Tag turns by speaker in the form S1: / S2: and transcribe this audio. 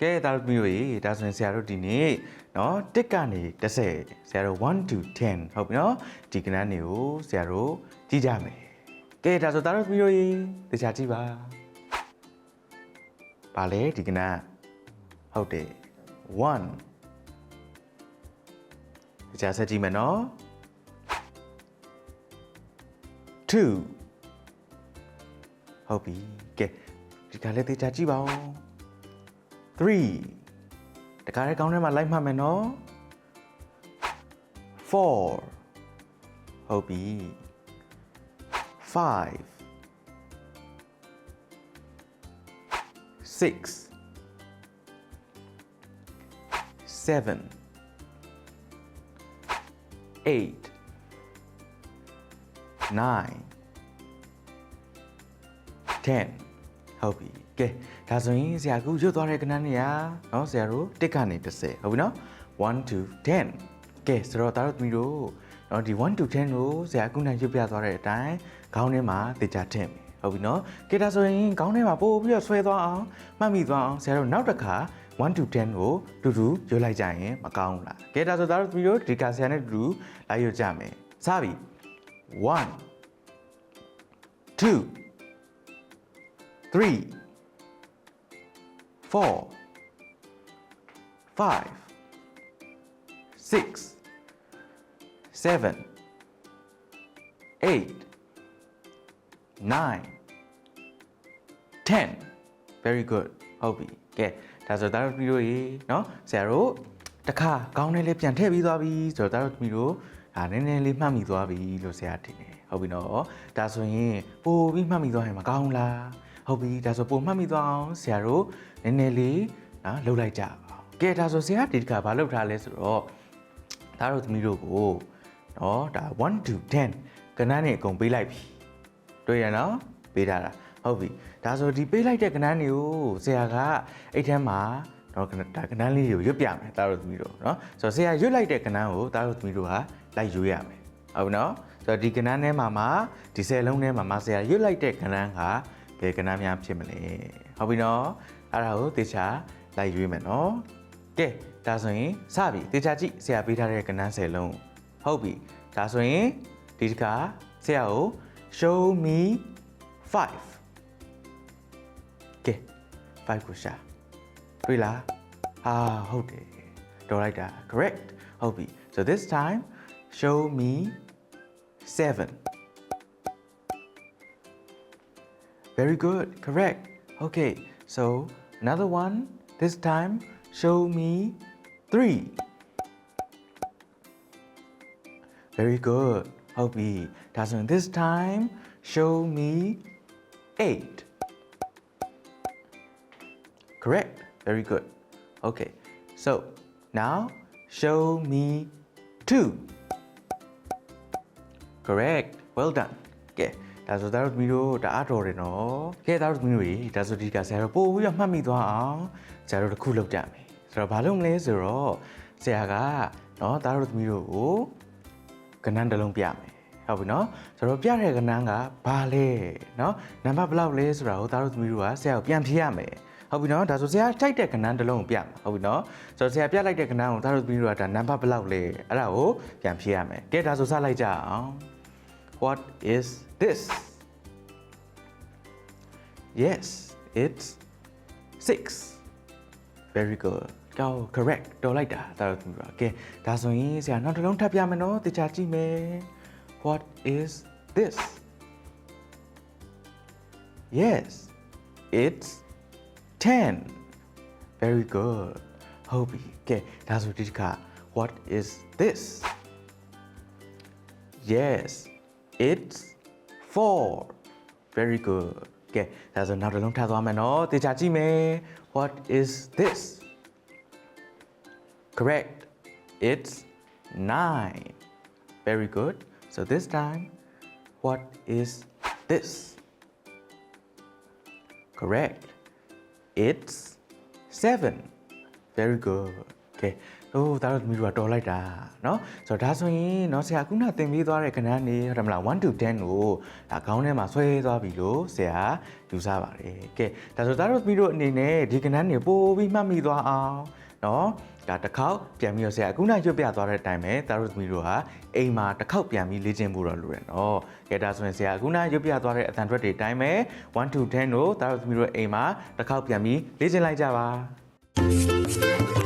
S1: ကဲဒါတို့မျိုးရေဒါဆိုရင်ဆရာတို့ဒီနေ့เนาะတစ်ကနေ30ဆရာတို့1 to 10ဟုတ်ပြီเนาะဒီကဏ္ဍတွေကိုဆရာတို့ကြည့်ကြမယ်ကဲဒါဆိုဒါတို့မျိုးရေတခြားကြည့်ပါပါလေဒီကဏ္ဍဟုတ်တယ်1တခြားဆက်ကြည့်မယ်เนาะ2ဟုတ်ပြီကဲဒီကလည်းတခြားကြည့်ပါဦး 3တခါတည်းကောင်းထဲမှာလိုက်မှတ်မယ်နော်4ဟုတ်ပြီ5 6 7 8 9 10 ဟုတ်ပြီကဲဒါဆိုရင်ဆရာအခုရွတ်သွားတဲ့ကဏ္ဍနေရနော်ဆရာတို့တစ်ကနေ30ဟုတ်ပြီနော်1 to 10ကဲဆိုတော့ဒါတို့သမီးတို့နော်ဒီ1 to 10ကိုဆရာအခုနိုင်ရွတ်ပြသွားတဲ့အတိုင်းခေါင်းထဲမှာတေချာထည့်မယ်ဟုတ်ပြီနော်ကဲဒါဆိုရင်ခေါင်းထဲမှာပို့ပြီးတော့ဆွဲသွားအောင်မှတ်မိသွားအောင်ဆရာတို့နောက်တစ်ခါ1 to 10ကိုတူတူရွတ်လိုက်ကြရင်မကောင်းဘူးလားကဲဒါဆိုဒါတို့သမီးတို့ဒီကဆရာနဲ့တူတူလိုက်ရွတ်ကြမယ်စပြီ1 2 three, four, five, six, seven, eight, nine, ten. Very good. ဟုတ်ပြီ။ကဲဒါဆိုဒါတို့သမီးတို့ရေနော်ဆရာတို့တစ်ခါကောင်းလေးလေးပြန်ထည့်ပြီးသွားပြီဆိုတော့ဒါတို့သမီးတို့ဒါနည်းနည်းလေးမှတ်မိသွားပြီလို့ဆရာထင်တယ်။ဟုတ်ပြီနော်။ဒါဆိုရင်ပို့ပြီးမှတ်မိသွားရင်မကောင်းဘူးလား။ ဟုတ်ပြီဒါဆိုပုံမှတ်မိသွားအောင်ဆရာတို့နည်းနည်းလေးနော်လှုပ်လိုက်ကြအောင်ကဲဒါဆိုဆရာဒီတစ်ခါဘာလုပ်ထားလဲဆိုတော့ဒါတို့သမီးတို့ကိုနော်ဒါ1 to 10ကဏ္ဍနဲ့အကုန်ပေးလိုက်ပြီတွေ့ရနော်ပေးထားတာဟုတ်ပြီဒါဆိုဒီပေးလိုက်တဲ့ကဏ္ဍတွေကိုဆရာကအဲ့ထဲမှာနော်ဒါကဏ္ဍလေးတွေကိုရွတ်ပြမယ်ဒါတို့သမီးတို့နော်ဆိုတော့ဆရာရွတ်လိုက်တဲ့ကဏ္ဍကိုဒါတို့သမီးတို့ဟာလိုက်ရွေးရမယ်ဟုတ်နော်ဆိုတော့ဒီကဏ္ဍထဲမှာမှာဒီဆယ်လုံးထဲမှာမှာဆရာရွတ်လိုက်တဲ့ကဏ္ဍက ဘယ်ကဏ္ဍများဖြစ်မလဲဟုတ်ပြီနော်အဲ့ဒါကိုတေချာလိုက်ရွေးမယ်နော်ကဲဒါဆိုရင်စပြီတေချာကြည့်ဆရာပေးထားတဲ့ကဏ္ဍဆယ်လုံးဟုတ်ပြီဒါဆိုရင်ဒီတစ်ခါဆရာကို show me 5ကဲ5ကိုရှာတွေ့လားအာဟုတ်တယ်တော်လိုက်တာ correct ဟုတ်ပြီ so this time show me 7 Very good, correct. Okay, so another one. This time, show me three. Very good, Hobi. does this time, show me eight. Correct, very good. Okay, so now show me two. Correct, well done. Okay. ဒါဆိုဒါတို့သမီးတို့တအားတော်တယ်နော်ကဲဒါတို့သမီးတို့ရေဒါဆိုဒီကဆရာတို့ပို့ပြီးတော့မှတ်မိသွားအောင်ဆရာတို့တစ်ခုလုပ်ကြမယ်ဆိုတော့ဘာလုပ်မလဲဆိုတော့ဆရာကနော်ဒါတို့သမီးတို့ကိုကဏ္ဍတစ်လုံးပြမယ်ဟုတ်ပြီနော်ဆိုတော့ပြတဲ့ကဏ္ဍကဘာလဲနော်နံပါတ်ဘယ်လောက်လဲဆိုတာကိုဒါတို့သမီးတို့ကဆရာကိုပြန်ဖြေရမယ်ဟုတ်ပြီနော်ဒါဆိုဆရာထိုက်တဲ့ကဏ္ဍတစ်လုံးကိုပြမှာဟုတ်ပြီနော်ဆိုတော့ဆရာပြလိုက်တဲ့ကဏ္ဍကိုဒါတို့သမီးတို့ကဒါနံပါတ်ဘယ်လောက်လဲအဲ့ဒါကိုပြန်ဖြေရမယ်ကဲဒါဆိုစလိုက်ကြအောင် What is this? Yes, it's 6. Very good. ကော correct တော်လိုက်တာဒါတော့သူကကဲဒါဆိုရင်ဆရာနောက်တစ်လုံးထပ်ပြမယ်နော်တခြားကြည့်မယ် What is this? Yes, it's 10. Very good. ဟုတ်ပြီကဲဒါဆိုဒီတစ်ခါ What is this? Yes, it's 4. Very good. ကဲဒါဆိုနောက်တစ်လုံးထပ်သွားမယ်နော်တေချာကြည့်မယ် What is this? Correct. It's 9. Very good. So this time, what is this? Correct. It's 7. Very good. ကဲဟိုဒါတော့သမီးတို့ကတော်လိုက်တာเนาะဆိုတော့ဒါဆိုရင်เนาะဆရာခုနသင်ပေးသွားတဲ့ကဏ္ဍနေဟုတ်တယ်မလား1 to 10ကိုဒါခေါင်းထဲမှာဆွဲသွားပြီလို့ဆရာယူဆပါတယ်ကဲဒါဆိုဒါတော့သမီးတို့အနေနဲ့ဒီကဏ္ဍနေပို့ပြီးမှတ်မိသွားအောင်เนาะဒါတစ်ခေါက်ပြန်ပြီးတော့ဆရာခုနရွတ်ပြသွားတဲ့အတိုင်းပဲဒါတို့သမီးတို့ဟာအိမ်မှာတစ်ခေါက်ပြန်ပြီးလေ့ကျင့်ဖို့တော့လိုတယ်เนาะကဲဒါဆိုရင်ဆရာခုနရွတ်ပြသွားတဲ့အတန်ထွက်တွေအတိုင်းပဲ1 to 10ကိုဒါတို့သမီးတို့အိမ်မှာတစ်ခေါက်ပြန်ပြီးလေ့ကျင့်လိုက်ကြပါ